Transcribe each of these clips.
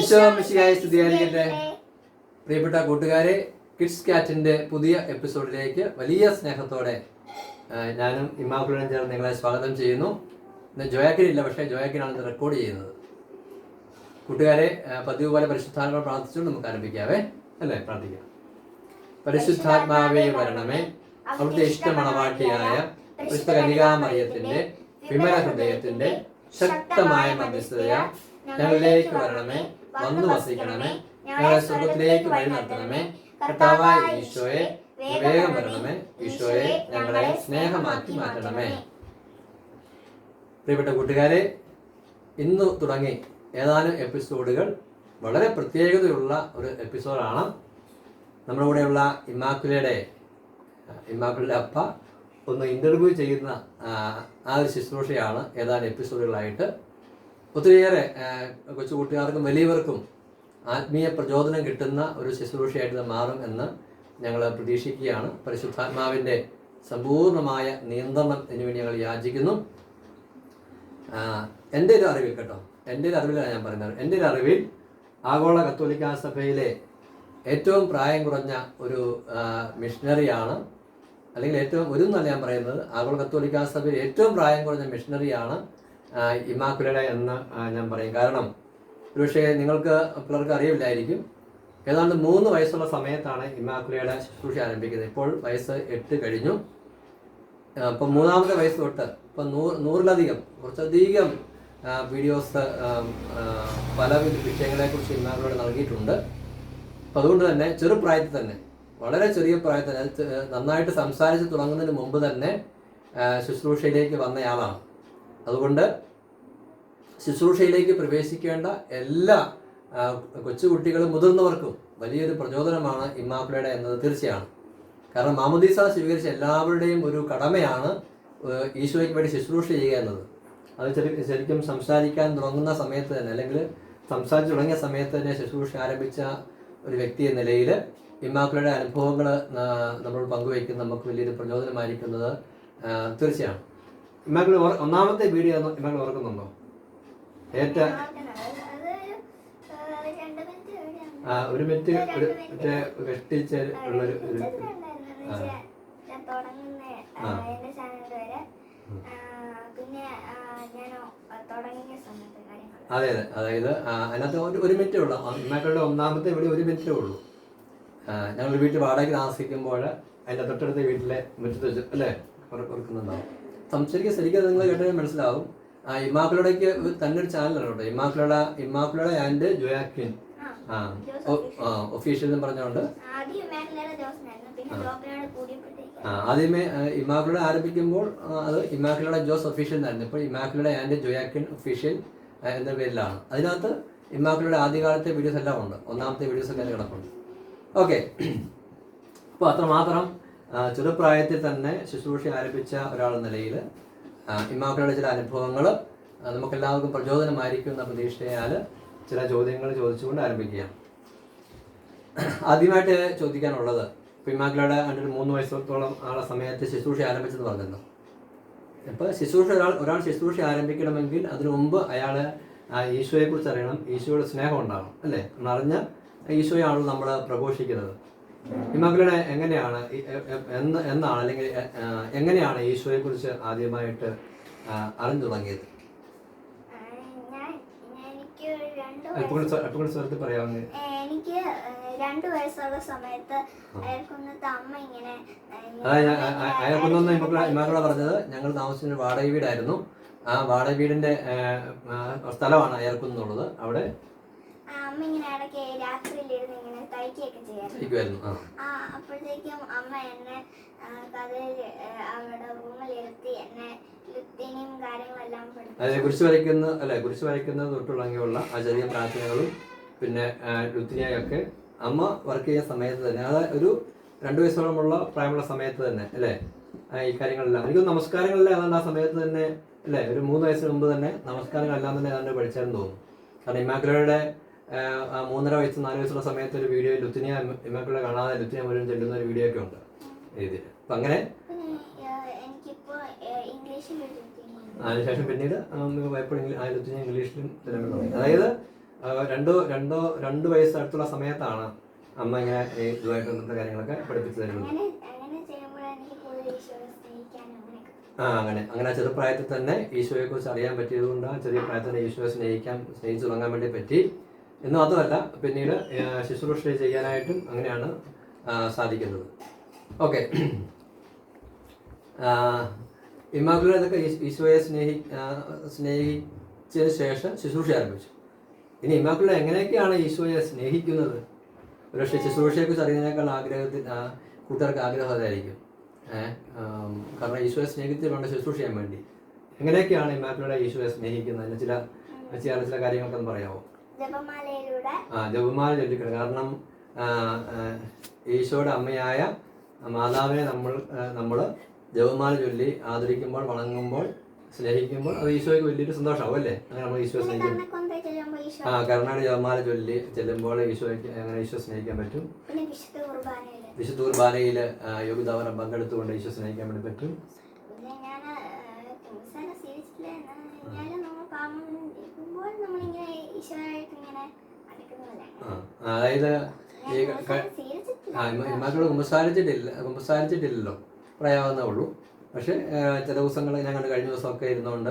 ഈശോ സ്തുതിയായിരിക്കട്ടെ. പ്രിയപ്പെട്ട കൂട്ടുകാരെ കിഡ്സ് കാറ്റിന്റെ പുതിയ എപ്പിസോഡിലേക്ക് വലിയ സ്നേഹത്തോടെ ഞാനും ഇമാക്കുകളും ചേർന്ന് നിങ്ങളെ സ്വാഗതം ചെയ്യുന്നു. ഇന്ന് ജോയാക്കിനില്ല പക്ഷേ ജോയാക്കിനാണ് ഇത് റെക്കോർഡ് ചെയ്യുന്നത്. കൂട്ടുകാരെ പതിവ് പോലെ പരിശുദ്ധാത്മ പ്രാർത്ഥിച്ചുകൊണ്ട് നമുക്ക് ആരംഭിക്കാവേ. അല്ലേ? പ്രാർത്ഥിക്കാം. പരിശുദ്ധാത്മാവേ വരണമേ. അവിടുത്തെ ഇഷ്ടമണവാട്ടിയായ പരിശുദ്ധ കനികാമറിയത്തിന്റെ വിമല ഹൃദയത്തിന്റെ ശക്തമായ മധ്യസ്ഥതയാ ഞങ്ങളിലേക്ക് വരണമേ. വന്നു വസിക്കണമേ. ഞങ്ങളെ സ്വർഗത്തിലേക്ക് വഴി നടത്തണമേ. കർത്താവായ ഈശോയെ വേഗം വരണമേ. ഈശോയെ ഞങ്ങളെ സ്നേഹമാക്കി മാറ്റണമേ. പ്രിയപ്പെട്ട കൂട്ടുകാരെ ഇന്ന് തുടങ്ങി ഏതാനും എപ്പിസോഡുകൾ വളരെ പ്രത്യേകതയുള്ള ഒരു എപ്പിസോഡാണ്. നമ്മുടെ കൂടെയുള്ള ഇമാക്കുലയുടെ ഇമാക്കുലയുടെ അപ്പ ഒന്ന് ഇന്റർവ്യൂ ചെയ്യുന്ന ആ, ആ ഒരു ശുശ്രൂഷയാണ് ഏതാനും എപ്പിസോഡുകളായിട്ട് ഒത്തിരിയേറെ കൊച്ചു കൂട്ടുകാർക്കും വലിയവർക്കും ആത്മീയ പ്രചോദനം കിട്ടുന്ന ഒരു ശുശ്രൂഷയായിട്ട് മാറും എന്ന് ഞങ്ങൾ പ്രതീക്ഷിക്കുകയാണ്. പരിശുദ്ധാത്മാവിന്റെ സമ്പൂർണമായ നിയന്ത്രണം എന്നിവ ഞങ്ങൾ യാചിക്കുന്നു. എന്റെ ഒരു അറിവിൽ കേട്ടോ എന്റെ ഒരു അറിവിലാണ് ഞാൻ പറയുന്നത്. എന്റെ ഒരു അറിവിൽ ആഗോള കത്തോലിക്ക സഭയിലെ ഏറ്റവും പ്രായം കുറഞ്ഞ ഒരു മിഷണറിയാണ് അല്ലെങ്കിൽ ഏറ്റവും ഒരു എന്നല്ല ഞാൻ പറയുന്നത് ആഗോള കത്തോലിക്ക സഭയിൽ ഏറ്റവും പ്രായം കുറഞ്ഞ മിഷണറിയാണ് ആ, ഇമാക്കുലയുടെ എന്ന് ഞാൻ പറയും. കാരണം ഒരുപക്ഷെ നിങ്ങൾക്ക് പിള്ളേർക്ക് അറിയില്ലായിരിക്കും. ഏതാണ്ട് മൂന്ന് വയസ്സുള്ള സമയത്താണ് ഇമാക്കുലയുടെ ശുശ്രൂഷ ആരംഭിക്കുന്നത്. ഇപ്പോൾ വയസ്സ് എട്ട് കഴിഞ്ഞു. ഇപ്പം മൂന്നാമത്തെ വയസ്സ് തൊട്ട് ഇപ്പം നൂറ് നൂറിലധികം കുറച്ചധികം വീഡിയോസ് പല വിഷയങ്ങളെക്കുറിച്ച് ഇമാക്കുലയുടെ നൽകിയിട്ടുണ്ട്. അപ്പം അതുകൊണ്ട് തന്നെ ചെറുപ്രായത്തിൽ തന്നെ വളരെ ചെറിയ പ്രായത്തിൽ നന്നായിട്ട് സംസാരിച്ച് തുടങ്ങുന്നതിന് മുമ്പ് തന്നെ ശുശ്രൂഷയിലേക്ക് വന്നയാളാണ്. അതുകൊണ്ട് ശുശ്രൂഷയിലേക്ക് പ്രവേശിക്കേണ്ട എല്ലാ കൊച്ചുകുട്ടികളും മുതിർന്നവർക്കും വലിയൊരു പ്രചോദനമാണ് ഇമ്മാപ്പിളയുടെ എന്നത് തീർച്ചയാണ്. കാരണം മാമുദീസ സ്വീകരിച്ച എല്ലാവരുടെയും ഒരു കടമയാണ് ഈശോയ്ക്ക് വേണ്ടി ശുശ്രൂഷ ചെയ്യുക എന്നത്. അത് ചെറിയ ശരിക്കും സംസാരിക്കാൻ തുടങ്ങുന്ന സമയത്ത് തന്നെ അല്ലെങ്കിൽ സംസാരിച്ചു തുടങ്ങിയ സമയത്ത് തന്നെ ശുശ്രൂഷ ആരംഭിച്ച ഒരു വ്യക്തി എന്ന നിലയിൽ ഇമ്മാക്കളുടെ അനുഭവങ്ങൾ നമ്മൾ പങ്കുവയ്ക്കുന്ന നമുക്ക് വലിയൊരു പ്രചോദനമായിരിക്കുന്നത് തീർച്ചയാണ്. ഇമ്മാക്കുല ഒന്നാമത്തെ വീഡിയോ ഇമ്മാക്കുല ഓർക്കുന്നുണ്ടോ? ഏറ്റ ആ, ഒരു മിനിറ്റ് ഒരു മറ്റേ വെട്ടിച്ച് ഉള്ളൊരു ഒരു അതെ അതെ അതായത് അതിനകത്ത് ഒരു ഒരു മിനിറ്റേ ഉള്ളൂ. ഇമ്മക്കളുടെ ഒന്നാമത്തെ വീഡിയോ ഒരു മിനിറ്റേ ഉള്ളൂ. ഞങ്ങൾ വീട്ടിൽ വാടകയ്ക്ക് താമസിക്കുമ്പോൾ അതിന്റെ തൊട്ടടുത്ത വീട്ടിലെ മുറ്റത്ത് വെച്ച് അല്ലേ? ഓർ- ഓർക്കുന്നുണ്ടാവും. സം- ശരിക്കും നിങ്ങൾ കേട്ടാൽ മനസ്സിലാവും. ആ ഇമാക്കുലടയ്ക്ക് തന്നെ ഒരു ചാനലാണ് കേട്ടോ. ഇമാക്കുലട ഇമാക്കുലട ആൻഡ് ജോയാക്വിൻ ആ. ഒഫീഷ്യൽ എന്ന് പറഞ്ഞുകൊണ്ട് ആദ്യമേ ഇമാക്കുലയുടെ ആരംഭിക്കുമ്പോൾ അത് ഇമാക്കുലയുടെ ജോസ് ഒഫീഷ്യൽ എന്നായിരുന്നു. ഇപ്പോൾ ഇമാക്കുലയുടെ ആൻഡ് ജോയാക്കിൻ ഒഫീഷ്യൽ എന്ന പേരിലാണ്. അതിനകത്ത് ഇമാക്കുലയുടെ ആദ്യകാലത്തെ വീഡിയോസ് എല്ലാം ഉണ്ട്. ഒന്നാമത്തെ വീഡിയോസ് എല്ലാം കിടപ്പുണ്ട്. ഓക്കെ അപ്പോൾ അത്രമാത്രം ചെറുപ്രായത്തിൽ തന്നെ ശുശ്രൂഷ ആരംഭിച്ച ഒരാൾ നിലയിൽ ഇമാക്കളുടെ ചില അനുഭവങ്ങൾ നമുക്കെല്ലാവർക്കും പ്രചോദനമായിരിക്കും എന്ന പ്രതീക്ഷയാൽ ചില ചോദ്യങ്ങൾ ചോദിച്ചുകൊണ്ട് ആരംഭിക്കുക. ആദ്യമായിട്ട് ചോദിക്കാനുള്ളത് പിമാക്കളുടെ അതിന്റെ ഒരു മൂന്ന് വയസ്സോളം ആളെ സമയത്ത് ശുശ്രൂഷ ആരംഭിച്ചെന്ന് പറഞ്ഞല്ലോ. അപ്പോൾ ശുശ്രൂഷ ഒരാൾ ഒരാൾ ശുശ്രൂഷ ആരംഭിക്കണമെങ്കിൽ അതിനു മുമ്പ് അയാൾ ഈശോയെ കുറിച്ച് അറിയണം ഈശോയുടെ സ്നേഹം ഉണ്ടാവണം അല്ലേ? അറിഞ്ഞ ഈശോയാണ് നമ്മൾ പ്രഘോഷിക്കുന്നത്. ഇമാക്കളുടെ എങ്ങനെയാണ്? എന്ന് എന്നാണ്? അല്ലെങ്കിൽ എങ്ങനെയാണ് ഈശോയെ കുറിച്ച് ആദ്യമായിട്ട് അറിഞ്ഞു തുടങ്ങിയത്? എനിക്ക് രണ്ട് വയസ്സുള്ള സമയത്ത് അയൽക്കുന്നത്ത് അമ്മ ഇങ്ങനെ അയൽക്കുന്നൊന്ന് ഇമാക്കള പറഞ്ഞത്. ഞങ്ങൾ താമസിച്ച വാടക വീടായിരുന്നു. ആ വാടക വീടിന്റെ സ്ഥലമാണ് അയൽക്കുന്നുള്ളത് അവിടെ അമ്മ ഇങ്ങനെ ഇടയ്ക്ക് രാത്രിയിലിരുന്ന് ഇങ്ങനെ തയ്ക്കുകയൊക്കെ ചെയ്യാറ് ഇരിക്കുമായിരുന്നു ആ. അപ്പോഴത്തേക്കും അമ്മ എന്നെ കഥയിൽ അവിടെ റൂമിലിരുത്തി എന്നെ ലുത്തിനിയും കാര്യങ്ങളെല്ലാം പഠിപ്പിച്ചു. കുറിച്ച് വരയ്ക്കുന്ന അല്ലെ കുറിച്ച് വരയ്ക്കുന്നത് തൊട്ടുള്ള ആ ചെറിയ പ്രാർത്ഥനകളും പിന്നെ ലുത്തിനിയൊക്കെ അമ്മ വർക്ക് ചെയ്യുന്ന സമയത്ത് തന്നെ അതായത് ഒരു രണ്ടു വയസ്സോളമുള്ള പ്രായമുള്ള സമയത്ത് തന്നെ അല്ലേ ഈ കാര്യങ്ങളെല്ലാം. എനിക്ക് നമസ്കാരങ്ങളിലെ നമസ്കാരങ്ങളെല്ലാം ഏതാണ്ട് ആ സമയത്ത് തന്നെ അല്ലേ ഒരു മൂന്ന് വയസ്സിന് മുമ്പ് തന്നെ നമസ്കാരങ്ങളെല്ലാം തന്നെ ഏതാണ്ട് പഠിച്ചാലും തോന്നും കാരണം ഇമാക്കുലയുടെ ആ മൂന്നര വയസ്സ് നാല് വയസ്സുള്ള സമയത്ത് ഒരു വീഡിയോ ലുത്തിനിയ ഇമ്മക്കളെ കാണാതെ ലുത്തിനിയ മുഴുവൻ ചെല്ലുന്ന ഒരു വീഡിയോ ഒക്കെ ഉണ്ട്. രീതിയിൽ അപ്പം അങ്ങനെ. അതിനുശേഷം പിന്നീട് പോയപ്പോൾ ലുത്തിനിയ ഇംഗ്ലീഷിലും തുടങ്ങി അതായത് രണ്ടോ രണ്ടോ രണ്ട് വയസ്സ് അടുത്തുള്ള സമയത്താണ് അമ്മ ഇങ്ങനെ ഈ ഇതുമായിട്ട് ബന്ധപ്പെട്ട കാര്യങ്ങളൊക്കെ പഠിപ്പിച്ചു തരുന്നത്. ആ അങ്ങനെ. അങ്ങനെ ചെറുപ്രായത്തിൽ തന്നെ ഈശോയെ കുറിച്ച് അറിയാൻ പറ്റിയത് കൊണ്ട് ആ ചെറിയ പ്രായത്തിൽ തന്നെ ഈശോയെ സ്നേഹിക്കാൻ സ്നേഹിച്ചു തുടങ്ങാൻ വേണ്ടി പറ്റി. എന്ന് മാത്രമല്ല പിന്നീട് ശുശ്രൂഷ ചെയ്യാനായിട്ടും അങ്ങനെയാണ് സാധിക്കുന്നത്. ഓക്കെ. ഈശ്- ഈശോയെ സ്നേഹി സ്നേഹിച്ചതിന് ശേഷം ശുശ്രൂഷ ആരംഭിച്ചു. ഇനി ഇമാക്കുല എങ്ങനെയൊക്കെയാണ് ഈശോയെ സ്നേഹിക്കുന്നത്? ഒരുപക്ഷെ ശുശ്രൂഷയെക്കുറിച്ച് അറിയുന്നതിനേക്കാൾ ആഗ്രഹത്തിൽ കൂട്ടുകാർക്ക് ആഗ്രഹം അതായിരിക്കും. കാരണം ഈശോയെ സ്നേഹിച്ച് വേണ്ട ശുശ്രൂഷ ചെയ്യാൻ വേണ്ടി. എങ്ങനെയൊക്കെയാണ് ഇമാക്കുലയുടെ ഈശോയെ സ്നേഹിക്കുന്നത് അതിന് ചില ചില ചില കാര്യങ്ങൾക്കൊന്ന് പറയാമോ? ജപമാലയിലൂടെ ആ ജപമാല ചൊല്ലിക്കണം. കാരണം ഈശോയുടെ അമ്മയായ മാതാവിനെ നമ്മൾ നമ്മൾ ജപമാല ചൊല്ലി ആദരിക്കുമ്പോൾ വണങ്ങുമ്പോൾ സ്നേഹിക്കുമ്പോൾ അത് ഈശോയ്ക്ക് വലിയൊരു സന്തോഷമാവും അല്ലേ അങ്ങനെ നമ്മൾ ഈശോയെ സ്നേഹിക്കും. ആ കരുണാട് ജപമാല ചൊല്ലി ചെല്ലുമ്പോൾ ഈശോയ്ക്ക് അങ്ങനെ ഈശോ സ്നേഹിക്കാൻ പറ്റും. വിശുദ്ധ കുർബാനയിൽ യോഗ്യതാവനം പങ്കെടുത്തുകൊണ്ട് ഈശോ സ്നേഹിക്കാൻ വേണ്ടി പറ്റും പിന്നെ ഞാൻ കുംസന സ്വീകരിച്ചില്ല എന്നാലും നമ്മൾ പാപം ഇരിക്കുമ്പോൾ നമ്മളിങ്ങനെ ഈശോയായിട്ട് ഇങ്ങനെ അടുക്കുന്നതല്ലേ ആ അതായത് ഈ കുമ്പസാരിച്ചിട്ടില്ല കുമ്പസാരിച്ചിട്ടില്ലല്ലോ. പറയാവുന്നേ ഉള്ളൂ. പക്ഷേ ചില ദിവസങ്ങൾ ഞാൻ കണ്ട് കഴിഞ്ഞ ദിവസമൊക്കെ ഇരുന്നുകൊണ്ട്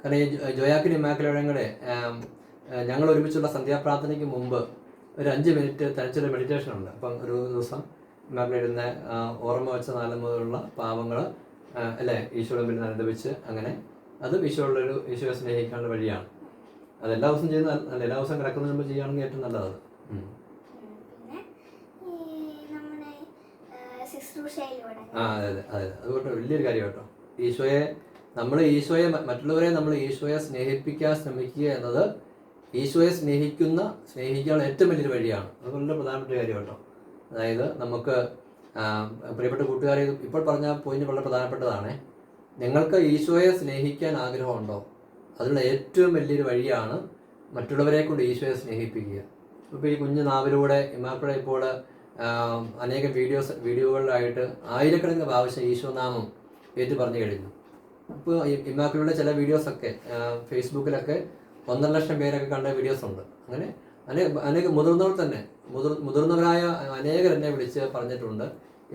കാരണം ഈ ജോയാക്കിന് ഇമാക്കളോടും കൂടെ ഞങ്ങൾ ഒരുമിച്ചുള്ള സന്ധ്യാപ്രാർത്ഥനയ്ക്ക് മുമ്പ് ഒരു അഞ്ച് മിനിറ്റ് തനിച്ചൊരു മെഡിറ്റേഷൻ ഉണ്ട് അപ്പം ഒരു ദിവസം ആ, ഓർമ്മ വെച്ച നാലം മുതലുള്ള പാവങ്ങൾ അല്ലേ ഈശോയുടെ മുന്നിൽ അനുദപിച്ച് അങ്ങനെ അത് ഈശോയുടെ ഒരു ഈശോയെ സ്നേഹിക്കാനുള്ള വഴിയാണ്. അത് എല്ലാ ദിവസവും ചെയ്യുന്ന എല്ലാ ദിവസവും കിടക്കുന്നതിന് മുമ്പ് ചെയ്യുകയാണെങ്കിൽ ഏറ്റവും നല്ലത്. ആ, അതെ അതെ അതെ. അതുകൊണ്ട് വലിയൊരു കാര്യം കേട്ടോ. ഈശോയെ നമ്മൾ ഈശോയെ മറ്റുള്ളവരെ നമ്മൾ ഈശോയെ സ്നേഹിപ്പിക്കാൻ ശ്രമിക്കുക എന്നത് ഈശോയെ സ്നേഹിക്കുന്ന സ്നേഹിക്കാനുള്ള ഏറ്റവും വലിയൊരു വഴിയാണ്. അത് വളരെ പ്രധാനപ്പെട്ട കാര്യം കേട്ടോ. അതായത് നമുക്ക് പ്രിയപ്പെട്ട കൂട്ടുകാരെ ഇപ്പോൾ പറഞ്ഞ പോയിന്റ് വളരെ പ്രധാനപ്പെട്ടതാണ്. നിങ്ങൾക്ക് ഈശോയെ സ്നേഹിക്കാൻ ആഗ്രഹമുണ്ടോ? അതിനുള്ള ഏറ്റവും വലിയൊരു വഴിയാണ് മറ്റുള്ളവരെ കൊണ്ട് ഈശോയെ സ്നേഹിപ്പിക്കുക. ഇപ്പോൾ ഈ കുഞ്ഞു നാവിലൂടെ ഇമാപ്പിള ഇപ്പോൾ അനേക വീഡിയോസ് വീഡിയോകളിലായിട്ട് ആയിരക്കണക്കിന് പ്രാവശ്യം ഈശോനാമം ഏറ്റു പറഞ്ഞു കഴിഞ്ഞു. ഇപ്പോൾ ഇമാക്കളുടെ ചില വീഡിയോസൊക്കെ ഫേസ്ബുക്കിലൊക്കെ ഒന്നര ലക്ഷം പേരൊക്കെ കണ്ട വീഡിയോസ് ഉണ്ട് അങ്ങനെ അനേക അനേക മുതിർന്നവർ തന്നെ മുതിർ മുതിർന്നവരായ അനേകർ എന്നെ വിളിച്ച് പറഞ്ഞിട്ടുണ്ട്.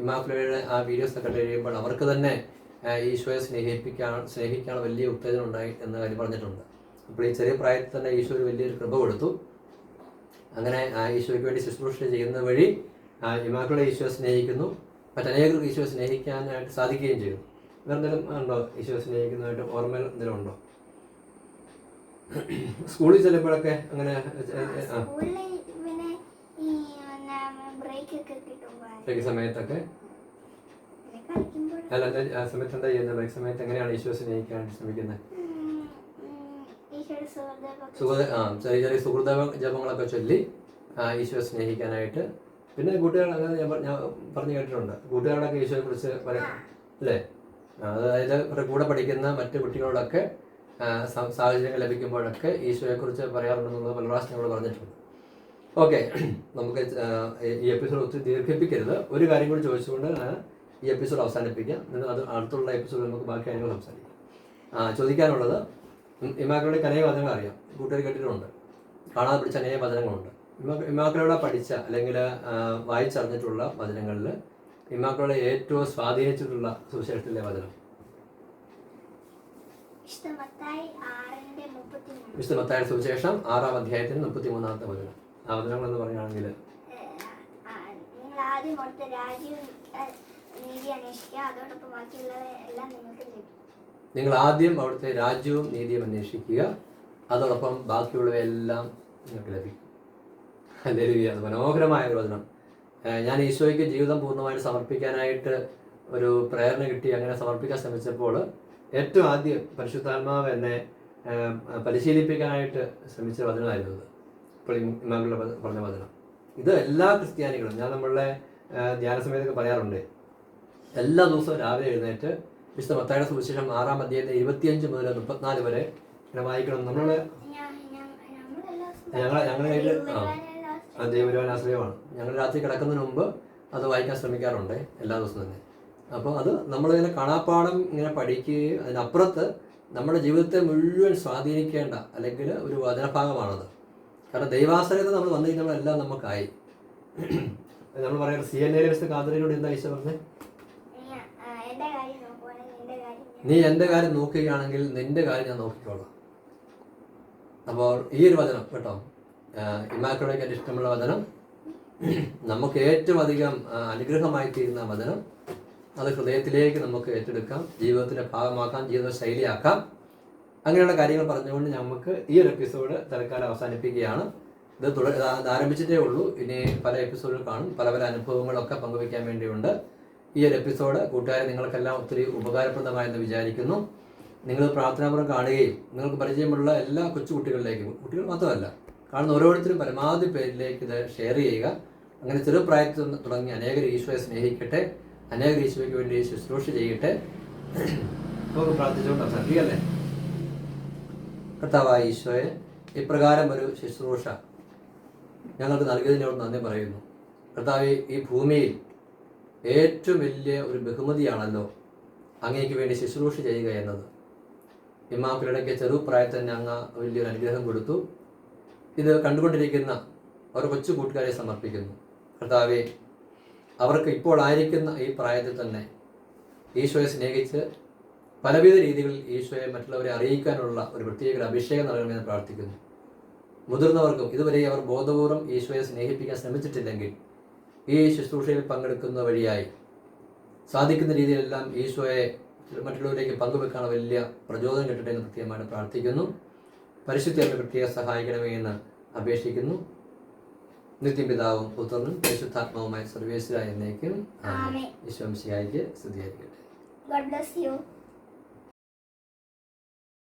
ഇമാക്കുലയുടെ ആ വീഡിയോസ് ഒക്കെ കഴിയുമ്പോൾ അവർക്ക് തന്നെ ഈശോയെ സ്നേഹിപ്പിക്കാൻ സ്നേഹിക്കാൻ വലിയ ഉത്തേജനം ഉണ്ടായി എന്ന കാര്യം പറഞ്ഞിട്ടുണ്ട്. അപ്പോൾ ഈ ചെറിയ പ്രായത്തിൽ തന്നെ ഈശോ ഒരു വലിയൊരു കൃപ കൊടുത്തു. അങ്ങനെ ആ ഈശോയ്ക്ക് വേണ്ടി ശുശ്രൂഷ ചെയ്യുന്ന വഴി ആ ഇമാക്കളെ ഈശോ സ്നേഹിക്കുന്നു. മറ്റനേകർക്ക് ഈശോ സ്നേഹിക്കാനായിട്ട് സാധിക്കുകയും ചെയ്തു. വേറെന്തെങ്കിലും ഉണ്ടോ ഈശോ സ്നേഹിക്കുന്നതായിട്ട് ഓർമ്മയിൽ എന്തെങ്കിലും ഉണ്ടോ? സ്കൂളിൽ ചെല്ലുമ്പോഴൊക്കെ അങ്ങനെ ബ്രേക്ക് സമയത്തൊക്കെ? അല്ല ആ സമയത്ത് എന്താ ചെയ്യുന്നത്? ബ്രേക്ക് സമയത്ത് എങ്ങനെയാണ് ഈശോ സ്നേഹിക്കാനായിട്ട് ശ്രമിക്കുന്നത്? സുഹൃത ആ ചെറിയ ചെറിയ സുഹൃത ജപങ്ങളൊക്കെ ചൊല്ലി ഈശോയെ സ്നേഹിക്കാനായിട്ട്. പിന്നെ അങ്ങനെ ഞാൻ ഞാൻ പറഞ്ഞു കേട്ടിട്ടുണ്ട്. കൂട്ടുകാരോടൊക്കെ ഈശോയെ കുറിച്ച് പറയാം അല്ലേ? അതായത് കൂടെ പഠിക്കുന്ന മറ്റു കുട്ടികളോടൊക്കെ സാഹചര്യങ്ങൾ ലഭിക്കുമ്പോഴൊക്കെ ഈശോയെക്കുറിച്ച് പറയാറുണ്ടെന്നുള്ളത് പല പ്രാവശ്യം ഞങ്ങൾ പറഞ്ഞിട്ടുണ്ട്. ഓക്കെ നമുക്ക് ഈ- എപ്പിസോഡ് ഒത്തിരി ദീർഘിപ്പിക്കരുത്. ഒരു കാര്യം കൂടി ചോദിച്ചുകൊണ്ട് ഈ എപ്പിസോഡ് അവസാനിപ്പിക്കാം. അത് അടുത്തുള്ള എപ്പിസോഡ് നമുക്ക് ബാക്കി കാര്യങ്ങൾ സംസാരിക്കാം. ചോദിക്കാനുള്ളത് ഇമാക്കളുടെ അനേക വചനങ്ങൾ അറിയാം. കൂട്ടുകാർ കേട്ടിട്ടുണ്ട്. കാണാതെ പിടിച്ച അനേക വചനങ്ങളുണ്ട്. ഇമാ- ഇമാക്കളോടെ പഠിച്ച അല്ലെങ്കിൽ വായിച്ചറിഞ്ഞിട്ടുള്ള വചനങ്ങളിൽ ഇമാക്കളെ ഏറ്റവും സ്വാധീനിച്ചിട്ടുള്ള സുവിശേഷത്തിലെ വചനം. വിശുദ്ധ മത്തായി സുവിശേഷം ആറാം അധ്യായത്തിന് മുപ്പത്തി മൂന്നാമത്തെ വചനം. ആ വചനങ്ങൾ എന്ന് പറയുകയാണെങ്കിൽ ആദ്യം കൊടുത്ത നീതി അന്വേഷിക്കുക. അതോടൊപ്പം നിങ്ങൾക്ക് ലഭിക്കും. നിങ്ങൾ ആദ്യം അവിടുത്തെ രാജ്യവും നീതിയും അന്വേഷിക്കുക. അതോടൊപ്പം ബാക്കിയുള്ളവയെല്ലാം നിങ്ങൾക്ക് ലഭിക്കും. ഹല്ലേലൂയ. അത് മനോഹരമായ വചനം. ഞാൻ ഈശോയ്ക്ക് ജീവിതം പൂർണമായിട്ട് സമർപ്പിക്കാനായിട്ട് ഒരു പ്രേരണ കിട്ടി അങ്ങനെ സമർപ്പിക്കാൻ ശ്രമിച്ചപ്പോൾ ഏറ്റവും ആദ്യം പരിശുദ്ധാത്മാവ് എന്നെ പരിശീലിപ്പിക്കാനായിട്ട് ശ്രമിച്ച വചനമായിരുന്നു ഇപ്പോൾ ഇമാങ്ങളുടെ പറഞ്ഞ വചനം. ഇത് എല്ലാ ക്രിസ്ത്യാനികളും ഞാൻ നമ്മളുടെ ധ്യാന സമയത്തൊക്കെ പറയാറുണ്ട്. എല്ലാ ദിവസവും രാവിലെ എഴുന്നേറ്റ് വിശുദ്ധ മത്തായുടെ സുവിശേഷം ആറാം അധ്യായത്തെ ഇരുപത്തിയഞ്ച് മുതൽ മുപ്പത്തിനാല് വരെ ഇങ്ങനെ വായിക്കണം. നമ്മൾ ഞങ്ങൾ ഞങ്ങളുടെ കയ്യിൽ ആ ദൈവരുവാൻ ആശ്രയമാണ് ഞങ്ങൾ രാത്രി കിടക്കുന്നതിന് മുമ്പ് അത് വായിക്കാൻ ശ്രമിക്കാറുണ്ട് എല്ലാ ദിവസവും തന്നെ. അപ്പോൾ അത് നമ്മളിങ്ങനെ കാണാപ്പാടം ഇങ്ങനെ പഠിക്കുകയും അതിനപ്പുറത്ത് നമ്മുടെ ജീവിതത്തെ മുഴുവൻ സ്വാധീനിക്കേണ്ട അല്ലെങ്കിൽ ഒരു വചനഭാഗമാണത്. കാരണം ദൈവാശ്രയത നമ്മൾ വന്നു കഴിഞ്ഞാൽ എല്ലാം നമുക്കായി നമ്മൾ പറയുന്നത് സി എൻ എ കാതലിനോട് എന്താ ഈശോ പറഞ്ഞത് നീ ആ, എന്റെ കാര്യം നോക്കുവാണെങ്കിൽ നിന്റെ കാര്യം ഞാൻ നീ എന്റെ കാര്യം നോക്കുകയാണെങ്കിൽ നിന്റെ കാര്യം ഞാൻ നോക്കിക്കോളാം. അപ്പോൾ ഈ ഒരു വചനം കേട്ടോ ഇമാക്കളേക്ക് എന്റെ ഇഷ്ടമുള്ള വചനം. നമുക്ക് ഏറ്റവും അധികം അനുഗ്രഹമായി തീരുന്ന വചനം. അത് ഹൃദയത്തിലേക്ക് നമുക്ക് ഏറ്റെടുക്കാം ജീവിതത്തിന്റെ ഭാഗമാക്കാം ജീവിത ശൈലിയാക്കാം. അങ്ങനെയുള്ള കാര്യങ്ങൾ പറഞ്ഞുകൊണ്ട് നമുക്ക് ഈ ഒരു എപ്പിസോഡ് തൽക്കാലം അവസാനിപ്പിക്കുകയാണ്. ഇത് തുടർ ആരംഭിച്ചിട്ടേ ഉള്ളൂ. ഇനി പല എപ്പിസോഡുകൾ കാണും. പല പല അനുഭവങ്ങളൊക്കെ പങ്കുവയ്ക്കാൻ വേണ്ടിയുണ്ട്. ഈ ഒരു എപ്പിസോഡ് കൂട്ടുകാരെ നിങ്ങൾക്കെല്ലാം ഒത്തിരി ഉപകാരപ്രദമായെന്ന് വിചാരിക്കുന്നു. നിങ്ങൾ പ്രാർത്ഥനാപുരം കാണുകയും നിങ്ങൾക്ക് പരിചയമുള്ള എല്ലാ കൊച്ചു കൊച്ചുകുട്ടികളിലേക്കും കുട്ടികൾ മാത്രമല്ല കാണുന്ന ഓരോരുത്തരും പരമാവധി പേരിലേക്ക് ഇത് ഷെയർ ചെയ്യുക. അങ്ങനെ ചെറുപ്രായത്തിൽ തുടങ്ങി അനേകർ ഈശോയെ സ്നേഹിക്കട്ടെ അനേകർ ഈശോയ്ക്ക് വേണ്ടി ശുശ്രൂഷ ചെയ്യട്ടെ. നമുക്ക് പ്രാർത്ഥിച്ചുകൊണ്ട് സത്യല്ലേ കർത്താവായ ഈശോയെ ഇപ്രകാരം ഒരു ശുശ്രൂഷ ഞങ്ങൾക്ക് നൽകിയതിനോട് നന്ദി പറയുന്നു. കർത്താവ് ഈ ഭൂമിയിൽ ഏറ്റവും വലിയ ഒരു ബഹുമതിയാണല്ലോ അങ്ങേക്ക് വേണ്ടി ശുശ്രൂഷ ചെയ്യുക എന്നത്. ഇമാക്കളിടയ്ക്ക് ചെറുപ്രായത്തിൽ തന്നെ അങ്ങ് വലിയൊരു അനുഗ്രഹം കൊടുത്തു. ഇത് കണ്ടുകൊണ്ടിരിക്കുന്ന ഒരു കൊച്ചു കൂട്ടുകാരെ സമർപ്പിക്കുന്നു. കർത്താവെ അവർക്ക് ഇപ്പോൾ ആയിരിക്കുന്ന ഈ പ്രായത്തിൽ തന്നെ ഈശോയെ സ്നേഹിച്ച് പലവിധ രീതികളിൽ ഈശോയെ മറ്റുള്ളവരെ അറിയിക്കാനുള്ള ഒരു പ്രത്യേക അഭിഷേകം നൽകണമെന്ന് പ്രാർത്ഥിക്കുന്നു. മുതിർന്നവർക്കും ഇതുവരെ അവർ ബോധപൂർവം ഈശോയെ സ്നേഹിപ്പിക്കാൻ ശ്രമിച്ചിട്ടില്ലെങ്കിൽ ഈ ശുശ്രൂഷയിൽ പങ്കെടുക്കുന്ന വഴിയായി സാധിക്കുന്ന രീതിയിലെല്ലാം ഈശോയെ മറ്റുള്ളവരിലേക്ക് പങ്കുവെക്കാൻ വലിയ പ്രചോദനം കിട്ടട്ടെ എന്ന് പ്രത്യേകമായിട്ട് പ്രാർത്ഥിക്കുന്നു പരിശുദ്ധി അവരെ പ്രത്യേക സഹായിക്കണമേ എന്ന് അപേക്ഷിക്കുന്നു നിത്യപിതാവും പുത്രനും പരിശുദ്ധാത്മാവുമായ സർവേശ്വര എന്നേക്കും. ഈശോംശിയായിക്ക് സ്തുതിയായിരിക്കട്ടെ God bless you.